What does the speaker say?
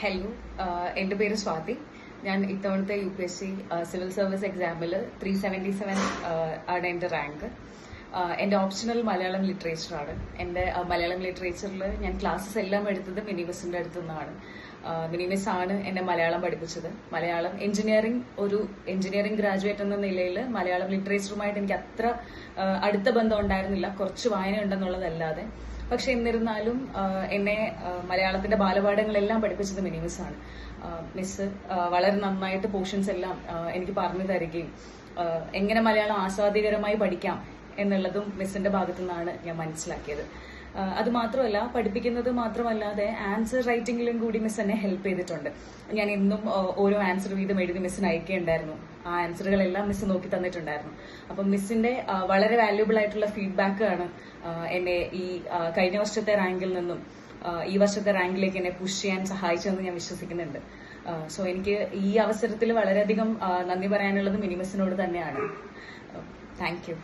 Hello ആഹ് എന്റെ പേര് സ്വാതി. ഞാൻ ഇത്തവണത്തെ U P S C civil service എക്സാമിൽ ത്രീ സെവന്റി സെവൻ ആണ് എന്റെ റാങ്ക് എന്റെ ഓപ്ഷണൽ മലയാളം ലിറ്ററേച്ചറാണ് എന്റെ ആഹ് മലയാളം ലിറ്ററേച്ചറിൽ ഞാൻ ക്ലാസ്സസ് എല്ലാം എടുത്തത് മിനിമിസിന്റെ അടുത്തു നിന്നാണ്. മിനിമിസ് ആണ് എന്നെ മലയാളം പഠിപ്പിച്ചത്. മലയാളം എഞ്ചിനീയറിംഗ് ഒരു എഞ്ചിനീയറിംഗ് ഗ്രാജുവേറ്റ് എന്ന നിലയിൽ മലയാളം ലിറ്ററേച്ചറുമായിട്ട് എനിക്ക് അത്ര അടുത്ത ബന്ധം ഉണ്ടായിരുന്നില്ല. കുറച്ച് വായന ഉണ്ടെന്നുള്ളതല്ലാതെ പക്ഷെ എന്നിരുന്നാലും എന്നെ മലയാളത്തിന്റെ ബാലപാഠങ്ങളെല്ലാം പഠിപ്പിച്ചത് മിനിമിസ് ആണ്. മിസ് വളരെ നന്നായിട്ട് പോർഷൻസ് എല്ലാം എനിക്ക് പറഞ്ഞു തരികയും എങ്ങനെ മലയാളം ആസ്വാദികരമായി പഠിക്കാം എന്നുള്ളതും മിസ്സിന്റെ ഭാഗത്തു നിന്നാണ് ഞാൻ മനസ്സിലാക്കിയത്. അത് മാത്രമല്ല പഠിപ്പിക്കുന്നത് മാത്രമല്ലാതെ ആൻസർ റൈറ്റിംഗിലും കൂടി മിസ് എന്നെ ഹെൽപ്പ് ചെയ്തിട്ടുണ്ട്. ഞാൻ ഇന്നും ഓരോ ആൻസർ വീതം എഴുതി മിസ്സിന് അയക്കുകയുണ്ടായിരുന്നു ആ ആൻസറുകളെല്ലാം മിസ് നോക്കി തന്നിട്ടുണ്ടായിരുന്നു. അപ്പം മിസ്സിന്റെ വളരെ വാല്യൂബിൾ ആയിട്ടുള്ള ഫീഡ്ബാക്കാണ് എന്നെ ഈ കഴിഞ്ഞ വർഷത്തെ റാങ്കിൽ നിന്നും ഈ വർഷത്തെ റാങ്കിലേക്ക് എന്നെ പുഷ് ചെയ്യാൻ സഹായിച്ചതെന്ന് ഞാൻ വിശ്വസിക്കുന്നുണ്ട്. സോ എനിക്ക് ഈ അവസരത്തിൽ വളരെയധികം നന്ദി പറയാനുള്ളത് മിനിമസിനോട് തന്നെയാണ്. Thank you